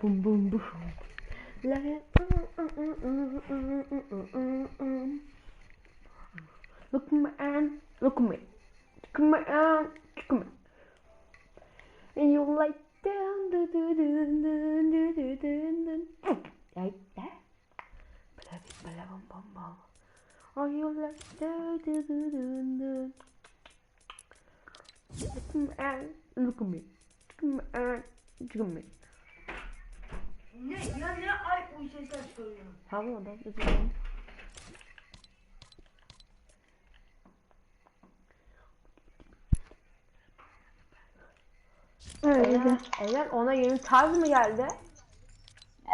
boom boom boom. Like, uh, uh, uh, Look at my aunt, look at me. Look at my aunt, look at me. And you're like down, do do do do do do do like that. Are you're like that? Do do do do. Look at my aunt, look at me. Look at my aunt, look at me. Ne ya ne ay bu sesler söylüyor. Tamam da lütfen. Eren, Eren ona yeni tarz mı geldi?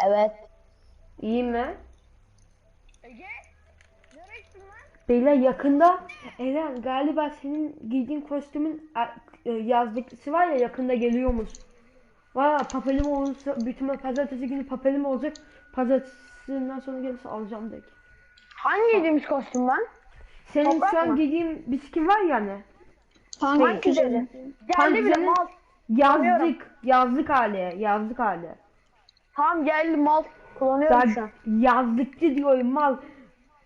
Evet. İyi mi? Ege lan? Beyler yakında Eren galiba senin giydiğin kostümün e, yazlıklısı var ya yakında geliyormuş. Valla papelim olursa bütün pazartesi günü papelim olacak. Pazartesinden sonra gelirse alacağım direkt. Hangi yediğimiz kostüm lan? Senin Toprak şu an mı? giydiğin bir skin var ya hani. Hangi güzeli? Geldi bile mal. Yazlık, yazlık hali, yazlık hali. Tamam geldi mal. Kullanıyorum şu an. Ben yazlıkçı diyorum mal.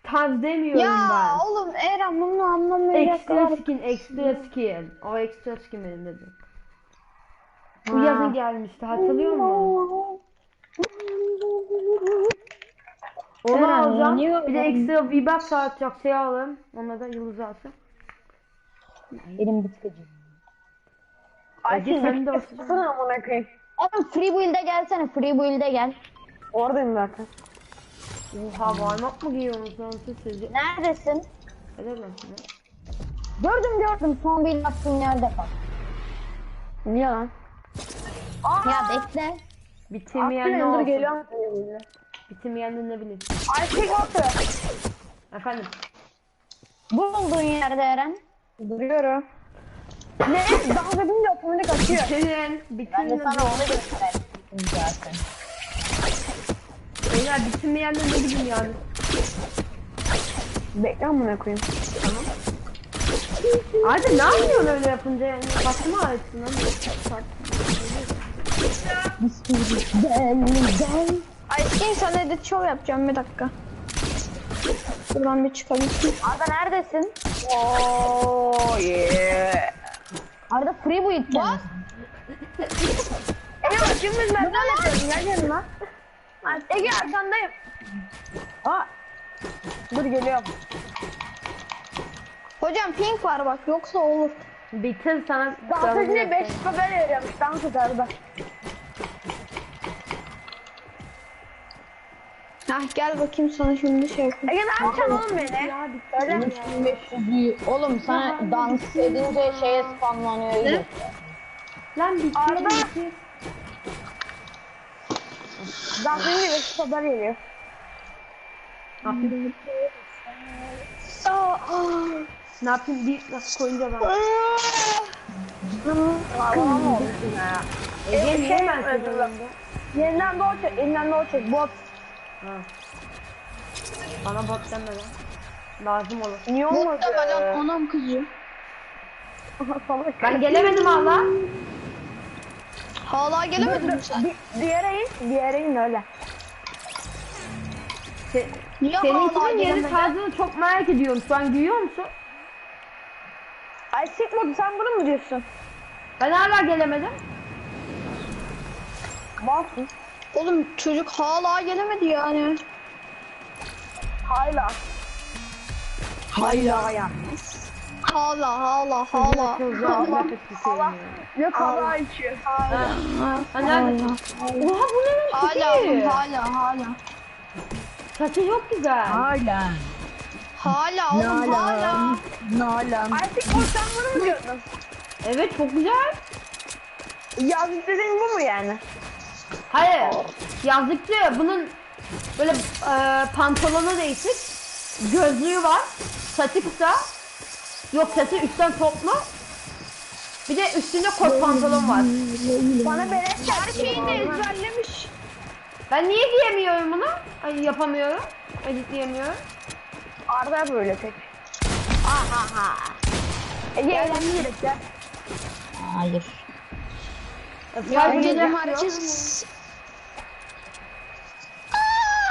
Tarz demiyorum Ya ben. oğlum Eren bunu anlamayacak Ekstra skin, ekstra skin. O ekstra skin benim dedim. Bu Ha. yazın gelmişti hatırlıyor musun? Onu Eren, alacağım. niye- Bir de ekstra V-Bucks dağıtacak şey alalım. Ona da yıldız alsın. Elim bitkacı. Ay sen de olsun. amına koyayım. Oğlum free build'e gelsene free build'e gel. Oradayım zaten. Oha varmak mı giyiyorsunuz lan siz sizce? Neredesin? Lan size. Gördüm gördüm son bir attığım yerde bak. Niye lan? Ya bekle. Bitirmeyen ne Aklım dur olsun? geliyorum. Bitirmeyen de ne bileyim. Ay tek attı. Efendim. Bu olduğun yerde Eren. Duruyorum. Ne? Dans edince otomatik açıyor. Bitirin. Ben de Bitirin. sana onu göstereyim zaten. Beyler bitirmeyen de ne bileyim yani. Bekle amına koyayım. Hadi ne yapıyorsun öyle yapınca yani? Başıma ağrıtsın lan. Gel gel. Ay skin sana edit show yapacağım bir dakika. Buradan bir çıkalım. Arda neredesin? Oh yeah. Arda free build'de misin? Ege bak şimdi biz merdiven yapıyoruz. Gel yanıma. Lan Ege arkandayım. Aa. Dur geliyorum. Hocam pink var bak yoksa olur. Bitir sana. Edince 5 haber veriyormuş dans ederdi. Hah gel bakayım sana şimdi şey yapayım. Ege ne yapacaksın oğlum beni? Öyle mi? Oğlum sana dans edince şeye spamlanıyor. Ne? Lan bitir Arda. Dans edince 5 haber veriyor. Ne yapayım? Bir nasıl koyunca ben. Ağlamam oldu ya. Ege niye şey ben? Yeniden doğu çek, yeniden doğu çek. Bot. Ha. Bana bot deme lan. Lazım olur. Niye olmadı? Muhtemelen anam kızıyor. Ben gelemedim hala. Hala gelemedin mi sen? Di- Diğere in, diğere in öyle. Se Niye hala Seninkinin yeni gelemedin? tarzını çok merak ediyorum. Şu an giyiyor musun? Ay sikmadı sen bunu mu diyorsun? Ben hala gelemedim. Malsın. Oğlum çocuk hala gelemedi yani. Hala. Hala ya. Hala hala hala. Tutuyorum ya. Yok hala içiyor. Ha. Ha nerede? Oha bu ne lan? Hala hala hala. Saçı çok güzel. Hala. Hala oğlum hala. Nalan. Sen bunu mu diyorsun? Evet çok güzel. Yazık dediğin bu mu yani? Hayır. Yazlıkçı bunun böyle e, pantolonu değişik. Gözlüğü var. Saçı kısa. Yok saçı üstten toplu. Bir de üstünde kot pantolon var. Bana beleş Her şeyi de ezberlemiş. Ben niye giyemiyorum bunu? Ay yapamıyorum. Editleyemiyorum. Arda böyle pek. Aha ha. Ege eğlenmeyelim ya. Hayır. Ya Önceden yapıyor. herkes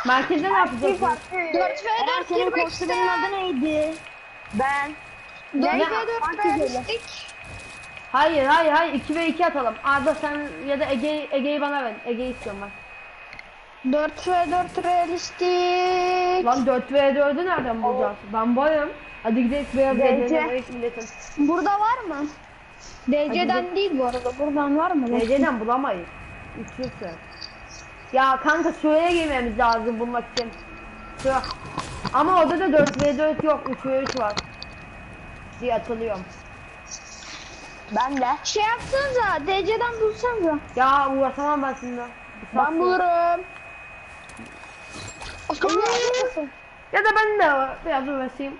Merkezde ne yapacağız? 4 ve 4 girmek isteyen adı neydi? Ben. 4 Ne? ve 4 realistik. Hayır hayır hayır 2 ve 2 atalım. Arda sen ya da Ege Ege'yi bana ver. Ege'yi istiyorum ben. 4 ve 4 realistik. Lan 4 ve 4'ü nereden bulacağız? Ben varım. Hadi gidelim beyaz milletin. Burada var mı? DC'den değil bu arada. Buradan var mı? Ece'den bulamayız. Üçlüsü. Ya kanka şuraya girmemiz lazım bulmak için. Şu. Ama orada da 4 ve 4 yok. 3 ve 3 var. diye hatırlıyorum. Ben de. Şey yapsanıza. DC'den bulsanıza. Ya uğraşamam ben şimdi. Ben bulurum. Ya da ben de biraz uğraşayım.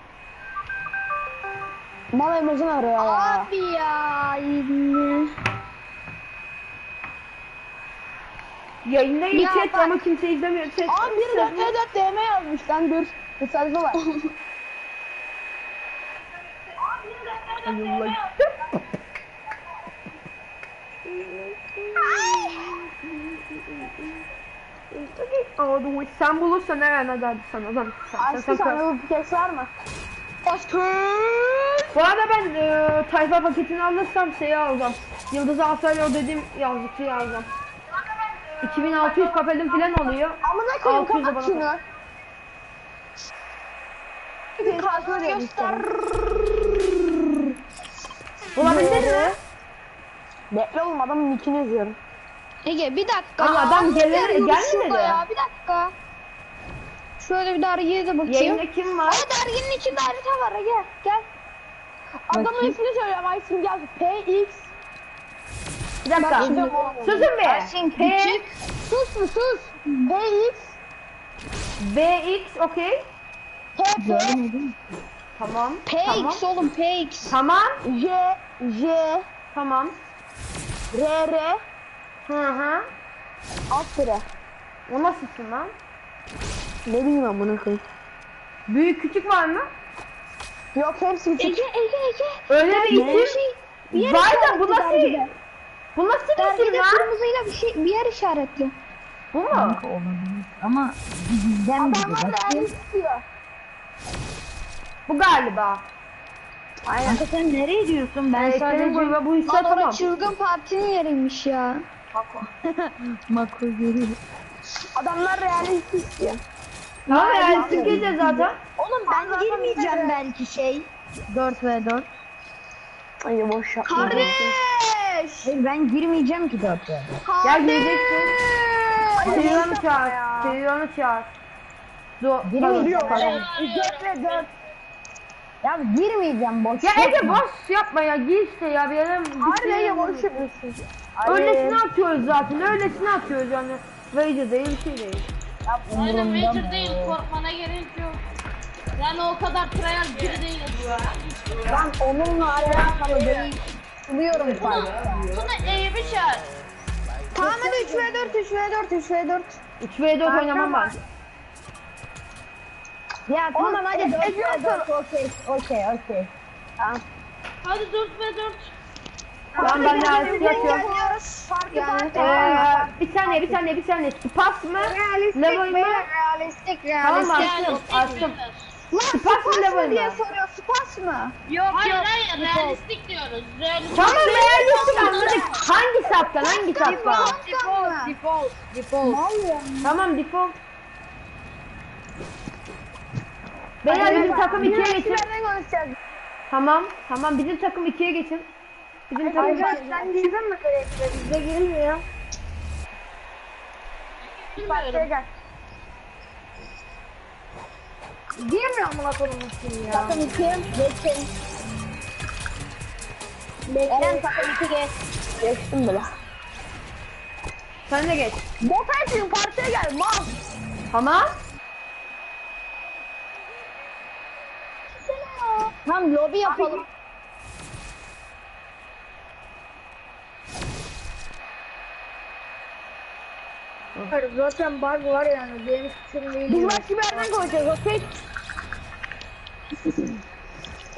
Mal emojin arıyor ya. Abi ya. Yayındayım Ya chat bak- ama kimse izlemiyor. Chat. Aa biri 4 ve 4 DM yazmış lan dur. Tesadüfe bak. Allah. Aa, sen bulursan Eren hadi sana sen, Aşkı sana bu kes var mı? Bu arada ben e, tayfa paketini alırsam şeyi alacağım. Yıldız Asayla o dediğim yazlıkçıyı alacağım. 2600 kapelim falan oluyor. Amına koyayım 600 de kapat bana şunu. Bir karşına Göster. Bulabildin mi? Bekle oğlum adamın nickini yazıyorum. Ege bir dakika Aa, ya. adam gelir- gelmedi şurada de. Ya, bir dakika. Şöyle bir dergiye de bakayım. Yayında kim var? Aa derginin içinde harita var Ege. Gel. Adamın ismini söylüyorum ay isim geldi. PX. Bir dakika. Susun bir. Ersin P, Küçük. Sus mu sus. PX. BX okey. TP. Tamam. Tamam. PX oğlum PX. Tamam. J. J. Tamam. R. R. Hı hı. Alt sıra. O nasılsın lan? Ne bileyim amına koyayım. Büyük küçük var mı? Yok hepsi küçük. Ege Ege Ege. Öyle bir isim. şey. Bir yer Var da bu nasıl? dergide. Bu nasıl bir Dergide lan? kırmızıyla bir şey bir yer işaretli. Bu mu? olabilir. Ama bizden biri. Adamlar istiyor. Bu galiba. Kanka sen nereye diyorsun? Ben Evet, senin sadece gruba bu işler Lan tamam. orası çılgın partinin yeriymiş ya. makro görüyorum. Adamlar realist istiyor. Tamam realistik gece zaten. Oğlum ben girmeyeceğim belki şey. 4 ve 4. Ay boş yapma. Kardeş. Hayır ben girmeyeceğim ki 4 ve 4. Ya gireceksin. Trilyonu çağır. Trilyonu çağır. Dur. Girmeyeceğim. Tamam. 4 ve 4. Ya girmeyeceğim boş. Ya Ege yapma. boş yapma ya gir işte ya bir yere bir Harbi şey- ya boş yapıyorsun. Öylesine atıyoruz zaten öylesine atıyoruz yani. Rage değil bir şey değil. Aynen Major değil korkmana gerek yok. Yani o kadar trial biri değiliz. Ben onunla alakalı değil. Buluyorum Buna, buna E'yi bir çağır. Tamam hadi 3 ve 4 3 ve 4 3 ve 4. 3 v 4 oynamam ben. Ya tamam hadi 4 Ege ve 4. Okey okey okey. Hadi 4 ve 4. Ben ben realistik yapıyorum. Geliyoruz. Yani Ee, bir saniye bir saniye bir saniye. Pas mı? Level mı? realistik Tamam realistik. açtım açtım. Lan Spas mı, diye soruyor spas mı? Hayır hayır realistik diyoruz. Realistik. Tamam realistik anladık. Hangi saptan hangi saptan? Default default default. Tamam default. Beyler bizim takım 2'ye geçin. Tamam tamam bizim takım 2'ye geçin. Bizim takım Ayşe sen girdin mi sürekli? Bizde girilmiyor. Bilmiyorum. Girmiyor mu lafın ya? Takım 2. Geçin. Eren takım 2 geç. Geçtim bile. Sen de geç. Bot için partiye gel mal. Tamam. Tamam lobi yapalım. Hayır, zaten bug var yani benim suçum değil. Biz başka bir yerden konuşacağız okey?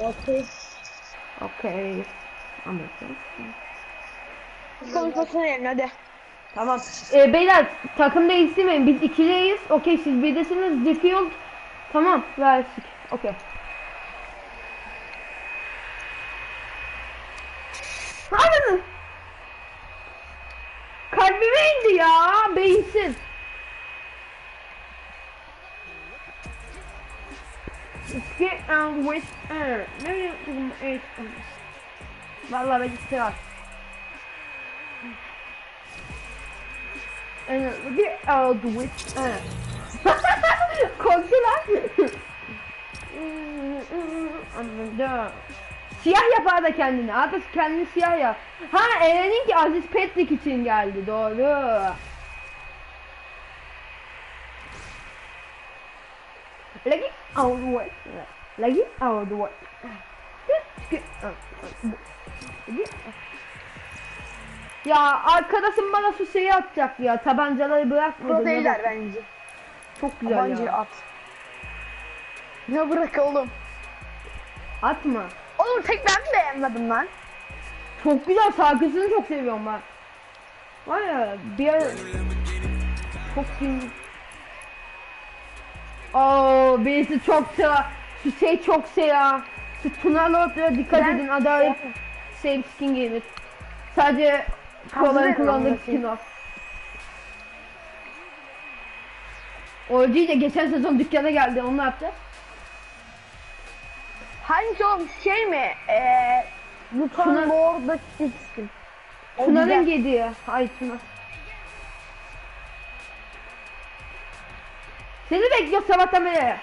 okey. Okey. Anladım. Konuşmasını yerin hadi. Tamam. Ee, beyler takım değiştirmeyin. Biz ikideyiz. Okey siz birdesiniz. Defield. Tamam. Verdik. Okey. Air. Ne bileyim, evet. Vallahi ben istiyorum. And get out with. Korktu lan. Anladım. Siyah yapar da kendini. Artık kendini siyah yap. Ha Eren'in ki Aziz Petrik için geldi. Doğru. Lagi the way. Lagi the way. Ya arkadaşım bana şu şeyi atacak ya. Tabancaları bırakmadı. Pro değiller bence. Çok güzel Yabancı ya. at. Ne bırak oğlum. Atma. Oğlum tek ben mi beğenmedim lan? Çok güzel şarkısını çok seviyorum ben. Var ya bir ara çok gün Oo birisi çok sever. Şu şey çok sever. Şu Tuna Lord'lara dikkat Ben- edin. Adalet save skin gelir. Sadece Hazır kullandığı skin o. Orji de geçen sezon dükkana geldi. Onu ne yapacağız? Hangisi oğlum şey mi? Eee... Tuna- Lütfen Lord'da çizsin. O Tuna'nın güzel. giydiği. Ay Tuna. Seni bekliyor sabahtan beri.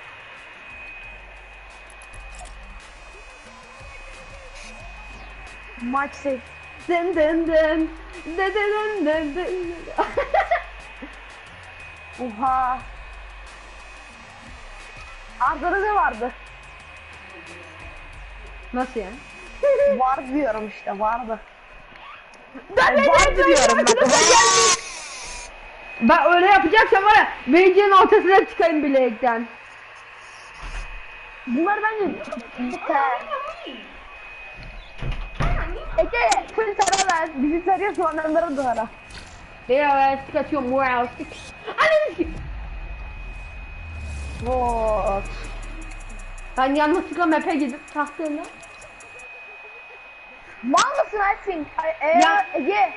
Maç seç. Dın dın dın. Dın dın dın dın dın. Oha. Arda'da ne vardı? Nasıl yani? Var diyorum işte vardı. Ben de var diyorum ben. Ben öyle yapacaksam var ya Beyciğin ortasına çıkayım bilekten. Bunlar bence... Ege full tara ver. Bizi sarıyor sonraları da ara. Beyler stick atıyorum. Wow stick. Ananı sikeyim. What? Ben yanlışlıkla map'e gidip taktığımda. Mal mısın Eğer Ya- Ege.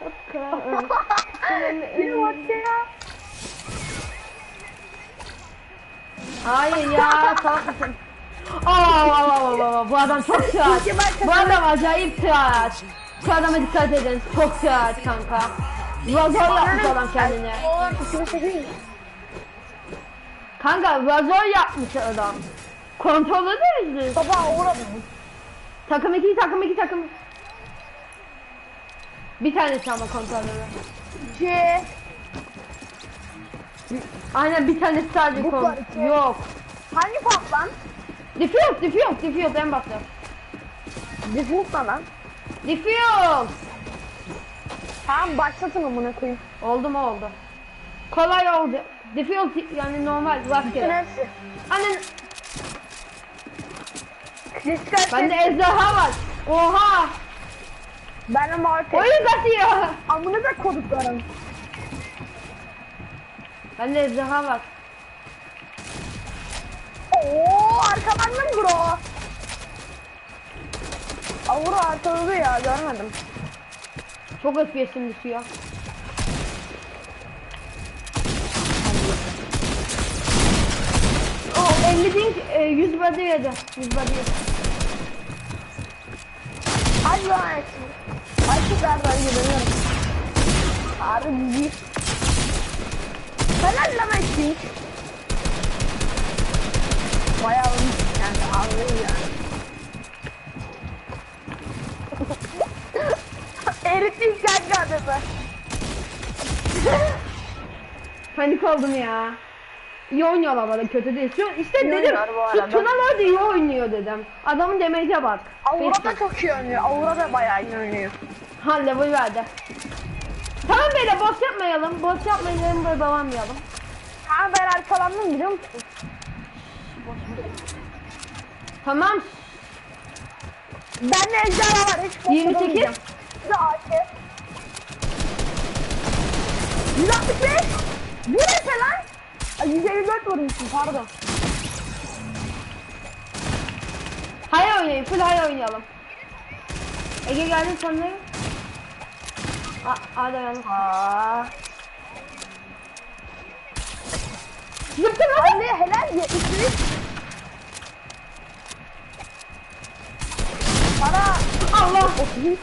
Bir bak ya. Hayır ya salak mısın? Aa, bu adam çok sıraç. Bu adam acayip sıraç. Şu adama dikkat edin. Çok sıraç kanka. Razor yapmış adam kendine. Kanka razor yapmış adam. Kontrolü de izliyor. Baba uğradım. Takım iki takım iki takım. Bir tanesi ama kontrolü. C. Aynen bir tanesi sadece Bu kon. var iki. Yok. Hangi pop lan? Diffuse, diffuse, diffuse en başta. Default lan lan. Diffuse. Tamam başlatın amına koyayım. Oldu mu oldu. Kolay oldu. Diffuse yani normal rastgele. Annen Klasik bende ejderha var. Oha. Ben mavi tek. Oyun kasıyor. Amına da koduklarım. Bende ejderha var. Oo arkadan mı bro? Avura arkalı ya görmedim. Çok FPS'im düşüyor. O 50 bin e, 100 body yedi. 100 body yedi. Hadi lan Ayşe. Ayşe nereden geliyorum? Abi bizi. Helal lan Ayşe. Bayağı olmuş yani anlıyor yani. Erittik kanka adamı. Panik oldum ya. İyi oynuyorlar bana kötü değil. Şu, işte İyi dedim. Şu arada. Tunalar da iyi oynuyor dedim. Adamın damage'e bak. Aura da çok iyi oynuyor. Aura da bayağı iyi oynuyor. Ha level verdi. Tamam böyle boş yapmayalım. Boş yapmayalım böyle devamayalım. Ha ben arkalandım biliyor musun? Tamam. Bende ejderha var. Hiç 28. korkmamayacağım. size AK. 165. Bir efe lan. Ay, 154 vurmuşsun pardon. Hay oynayın. Full hay oynayalım. Ege geldin de. Aa, hadi oynayalım. Aa. Hadi. Anne helal 73. Para. Allah.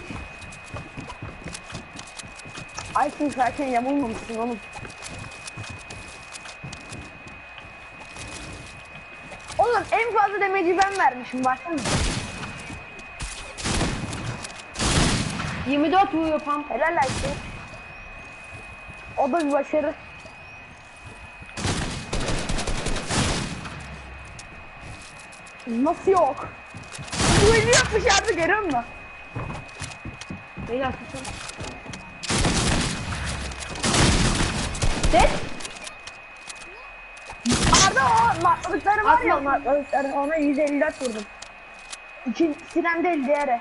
Ay şimdi zaten yamulmamışsın oğlum. Oğlum en fazla demeci ben vermişim baksana. 24 vuruyor pump. Helal olsun. O da bir başarı. Nasıl yok? Bu eli yapmış abi görüyor musun? Beyler susun. Set. Arda o matladıkları var ya Atma. matladıkları ona 154 vurdum. İki siren değil diğeri.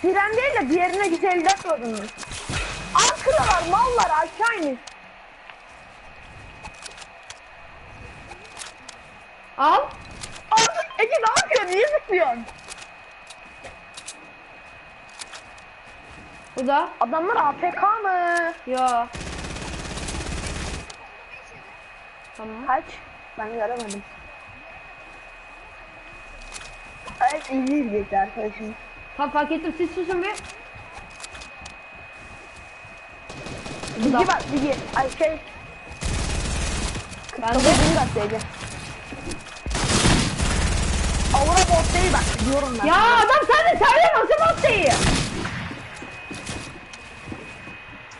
Siren değil de diğerine 154 vurdum. Al kırıyorlar mallar aşağı inin. Al. Arda Ege ne yapıyorsun? Niye zıplıyorsun? Bu da. Adamlar AFK mı? Yo. Tamam. Kaç? Ben göremedim. Evet iyi izleyecekti arkadaşım. Tamam fark ettim. Siz susun bir. Digi bak Digi. Ay şey. Ben de. Kapatın gazeteydi. Aura bot değil bak diyorum ben. Ya adam sen de tarıyor nasıl bastayı?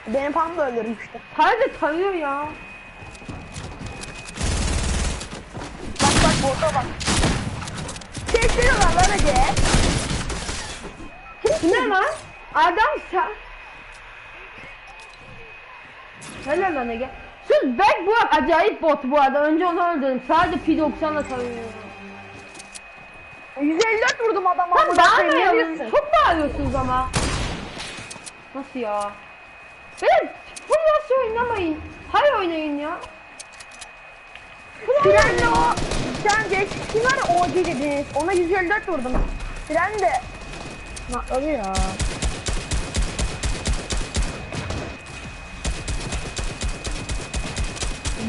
Benim pam da öldürmüştü. De tarıyor ya. Bak bak bota bak. Çektiriyorlar lan. Bu ne lan? Adam sen. Helal lan Ege. Sus Berk bu acayip bot bu arada. Önce onu öldürdüm. Sadece P90'la tarıyor. 154 vurdum adama. Ne bağırmayalım. Çok bağırıyorsunuz ama. Nasıl ya? Full nasıl oynamayın. Hay oynayın ya. Frenle o sen geç kim var OG dediniz. Ona 154 vurdum. Fren de Matladı ya.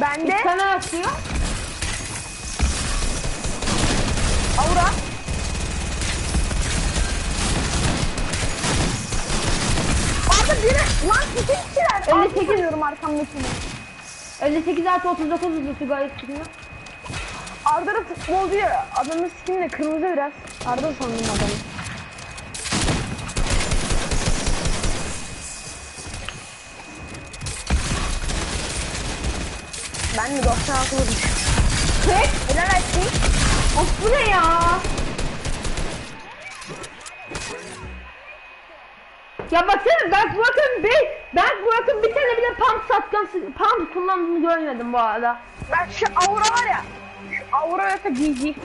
Ben de Sana atıyor. Aura. Arda biri lan bütün kişiler. 58. Altı sanıyorum arkamdakini. 58 artı 39 hızlısı gayet çıkıyor. Arda da futbolcu ya. Adamın skini de kırmızı biraz. Arda sandım adamı. Ben de 96 vurmuş. Tek. Helal etsin. Of bu ne ya? Ya baksana ben Burak'ın bir ben Burak'ın bir tane bile pump satkan pump kullandığını görmedim bu arada. Ben şu aura var ya. Şu aura yoksa GG.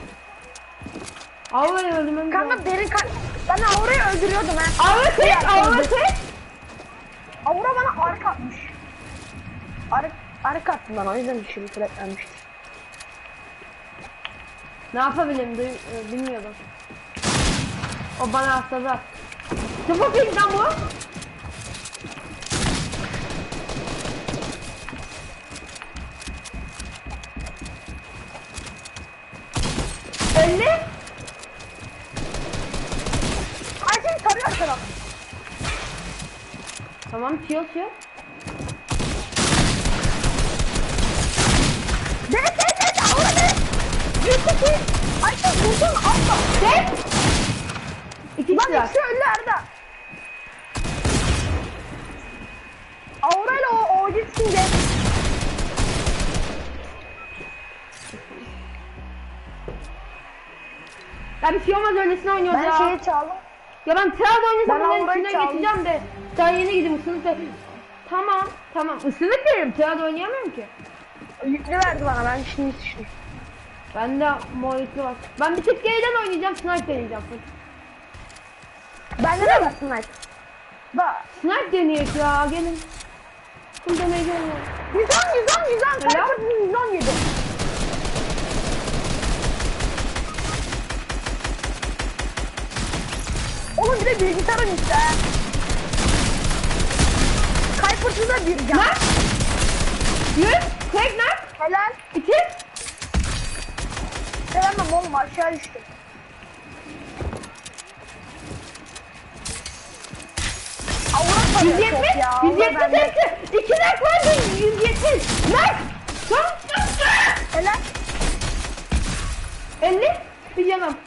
Avra'yı öldürmem Kanka derin kan... Ben aurayı öldürüyordum ha. Avra tek, Avra tek. Aura bana arka atmış. Ar arka attı bana o yüzden şimdi süreklenmişti. Ne yapabilirim e, bilmiyordum. O bana atladı. Sıfır pingden bu. Elli. Ay seni tarıyor sana. Tamam çiyor çiyor. Evet evet evet aura evet. Yürüsün. Ay sen vurdun atla. Tek. İki Lan kişiler. ikisi öldü Arda. De. Ya bir şey olmaz öylesine oynuyoruz Ben ya. şeyi çaldım. Ya ben Trabzon oynasam Ben bunların içinden çaldım. geçeceğim de. Daha yeni gideyim ısınık da. Tamam tamam ısınık değilim. Trabzon oynayamıyorum ki. Yüklü verdi bana ben şimdi düştüm. Bende mor yüklü var. Ben bir tık geriden oynayacağım. Sniper deneyeceğim. Bende de var sniper. Da. Snipe deneyek ya gelin. Kum demeye gelin. 110 110 110 Helal. Sniper'ın 117. Oğlum bir de bilgisayarın işte. Kaypırtıda da bir can. Nak. Yüz. Tek nak. Helal. İki. Sevemem oğlum aşağı düştüm. Avrat var 170. çok ya. Allah 170 bende. eksi. İki nak vardı. 170. Nak. Son. Helal. 50. Bir canım.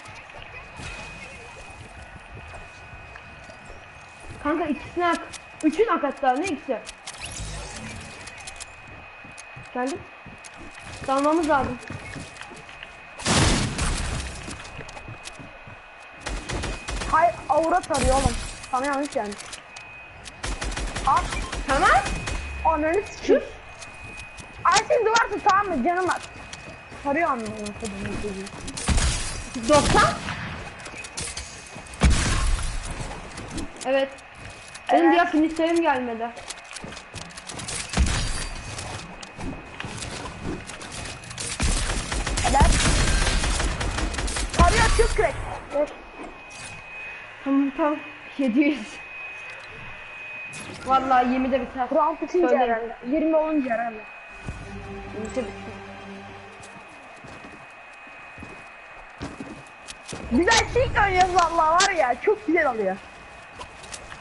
Kanka ikisini hak. Üçün hak hatta ne ikisi? Geldim. Dalmamız lazım. Hay avrat arıyor oğlum. Sana yanlış gelmiş. Al. Tamam. Ananı sikeyim. Ayşin duvar tut tamam mı canım at. Sarıyor anlamı. 90. Evet. Benim Evet. diğer finişlerim gelmedi. Helal. Sarıyor çok crack. Evet. Tamam tamam. 700. Vallahi 20'de biter. Round bitince herhalde. 20 olunca herhalde. 20'de biter. Güzel şey oynuyoruz valla var ya çok güzel oluyor.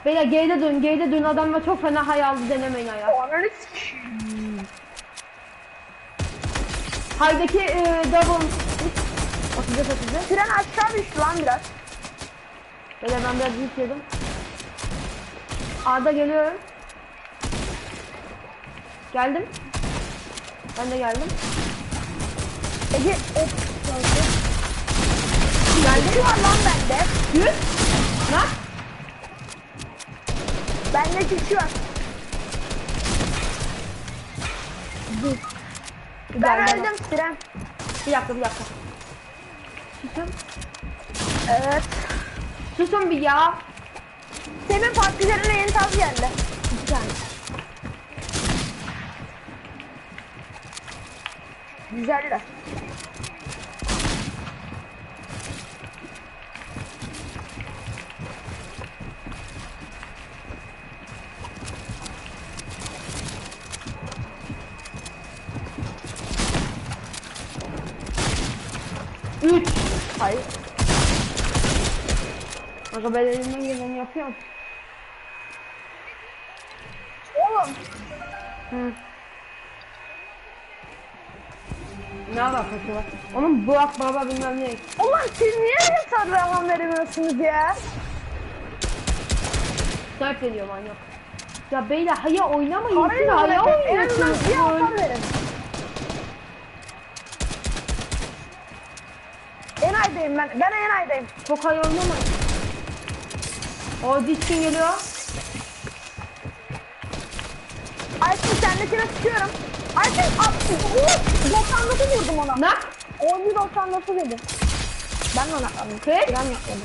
Beyler G'de dön, G'de dön adamla çok fena hayallı denemeyin hayal. Ananı sikeyim. Haydaki e, double 34 34. Tren aşağı düştü lan biraz. Beyler ben biraz yük yedim. Arda geliyorum. Geldim. Ben de geldim. Ege of. Geldi var lan bende. Yüz. Nak. Bende kişi var. Ben Gel, gel, öldüm tren. Bir dakika bir dakika. Susun. Evet. Susun bir ya. Senin partilerine yeni taz geldi. İki tane. Güzeller. Üç. Hayır. Kanka ben elimden geleni yapıyorum. Oğlum. Hı. Ne alakası var? Onun Burak Baba bilmem ne. Ulan siz niye öyle sarrağım veremiyorsunuz ya? Snipe ediyor manyak. Ya beyler haya oynamayın. En azından oynuyorsunuz. bir hasar verin. En aydayım ben. Ben en aydayım. Çok haya oynamayın. O diskin geliyor. Ayşin sendekine tutuyorum. Ayşin at. Uuu, 99 vurdum ona. Nak. 11 99 dedim. Ben de ona atladım. Tek. Ben yapmadım.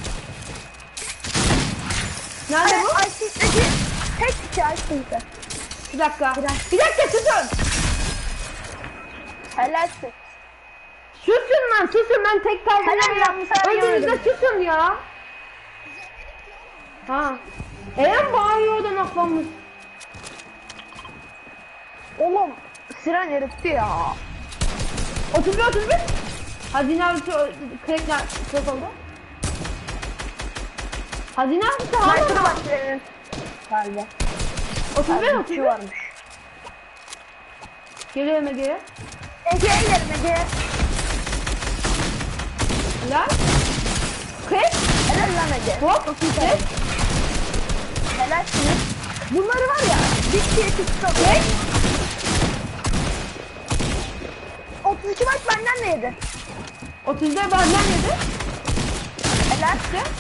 Nerede Ay, bu? Ayşin'deki tek kişi Ayşin'de. Bir dakika. Bir dakika susun. Helalsin. Susun lan susun ben tek kaldım. Helal ya. lan, sen Öldüğünüzde susun ya. Ha. Eren bağırıyor oradan aklanmış. Oğlum Siren herifti ya. 31 31. Hazine avcısı crackler çok oldu. Hazine avcısı hala Sniper'ı var Siren'in. Galiba. 31 Bir 31. kişi varmış. Geliyor Ege'ye. Ege'ye gelin Ege'ye. Helal. Crack. Helal lan Ege. Hop. Crack. Helalsiniz. Bunları var ya bir kişiye çıktı. Crack. 32 maç benden ne yedi? 34 benden yedi. Helal. İşte.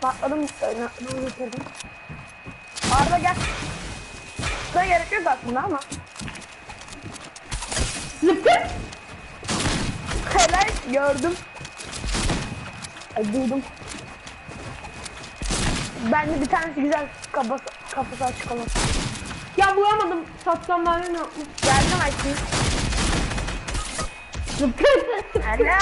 Patladım. Bunu bitirdim. Arda gel. Da gerek yok aslında ama. Zıpkın. Helal gördüm. Ay, duydum. Bende bir tanesi güzel kafası, kafası açık olan. Ya vuramadım. Satsam ben ne yapmış? Geldim Ayşe. Zıpkın. Helal.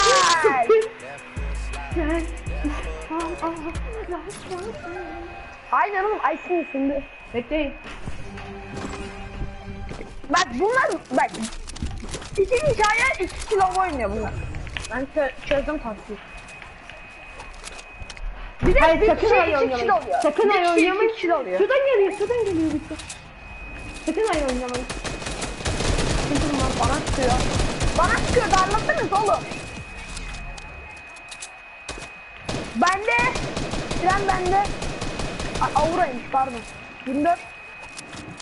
Aynen oğlum Ayşe'nin şimdi. Bekleyin. Bak bunlar bak. İki hikaye iki kilo oynuyor bunlar. Ben çö çözdüm taktiği. Bir de Hayır bir sakın kişi ayı iki kişi oynamayın. oluyor. Sakın Bir ayı kişi iki oynamayın. kişi oluyor. Şuradan geliyor, şuradan geliyor şey. Sakın ayı oynamayın. Sıkıntım var bana çıkıyor. Bana çıkıyor darlasanız oğlum. Bende. Tren bende. A- Aura'ymış pardon. 24.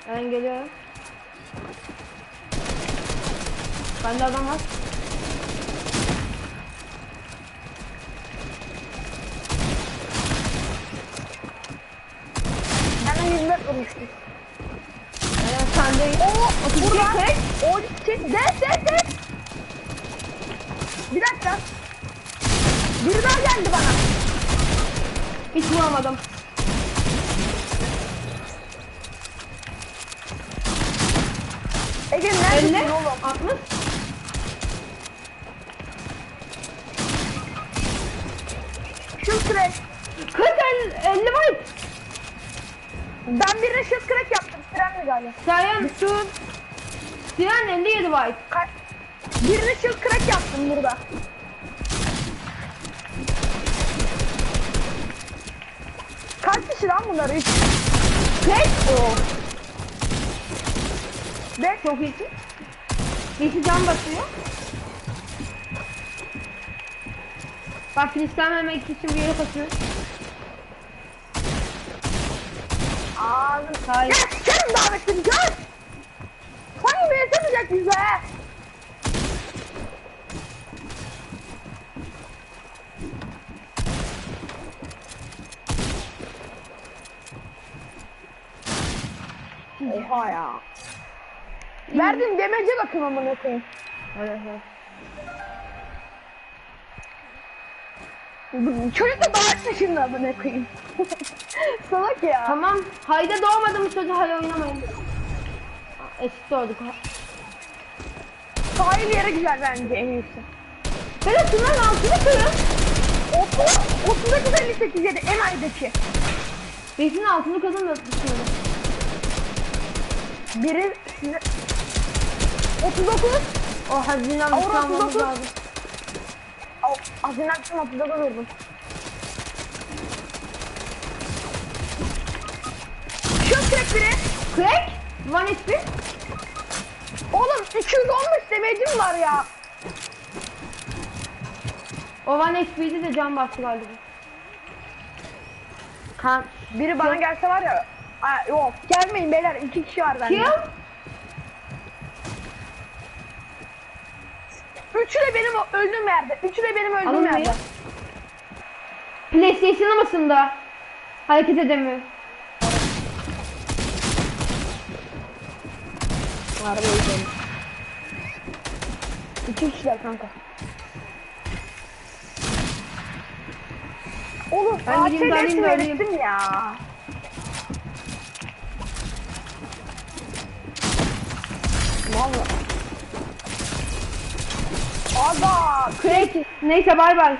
Ben geliyorum. Bende adam var. Benden 24 vurmuştum. Ben sendeyim. Oo, 32 buradan. tek. O şey, des des des. Bir dakika. Biri daha geldi bana. Hiç vuramadım. Ege 50, neredesin oğlum? 60. 50, 50 var. Ben birine şu crack yaptım. Trenle galiba. Sayan, şu. Siren 57 white. Kaç? Birine şu crack yaptım burada. Kaç kişi lan bunlar? Üç. Tek. Oo. Ve çok iyisin. Yeşil can basıyor. Bak filizlenmemek için bir yere kaçıyor. Hayır. Ya sikerim davetini gör. Hangi bir yapamayacak bize? Oha ya. Verdiğim demece bakın amına koyayım. Evet, evet. Çocuk da davet şimdi amına koyayım. Salak ya. Tamam. Hayda doğmadım çocuğu hay oynamayın. Eşit doğduk. Sahil yere güzel bence en iyisi. Böyle şunların altını kırın. 30, 39 58 yedi en aydaki. Beşin altını da düşünüyorum. Biri size 39 O Avrupa bir almamız dokuz. lazım. Azından kısım 39 vurdum. Biri. Crack. One HP. Oğlum 215 damage'im var ya. O one HP'de de can bastı galiba. Kan. Biri bana gelse var ya. Aa, yok gelmeyin beyler iki kişi var bende. Kim? Üçü de benim öldüğüm yerde. Üçü de benim öldüğüm Alınmıyor. yerde. PlayStation'a mısın da? Hareket edemiyor. Harbi öldüm. İki kişiler kanka. Oğlum Ben ben gideyim, da öğrettim ya. Valla. Aga. Crack. Neyse bay bay.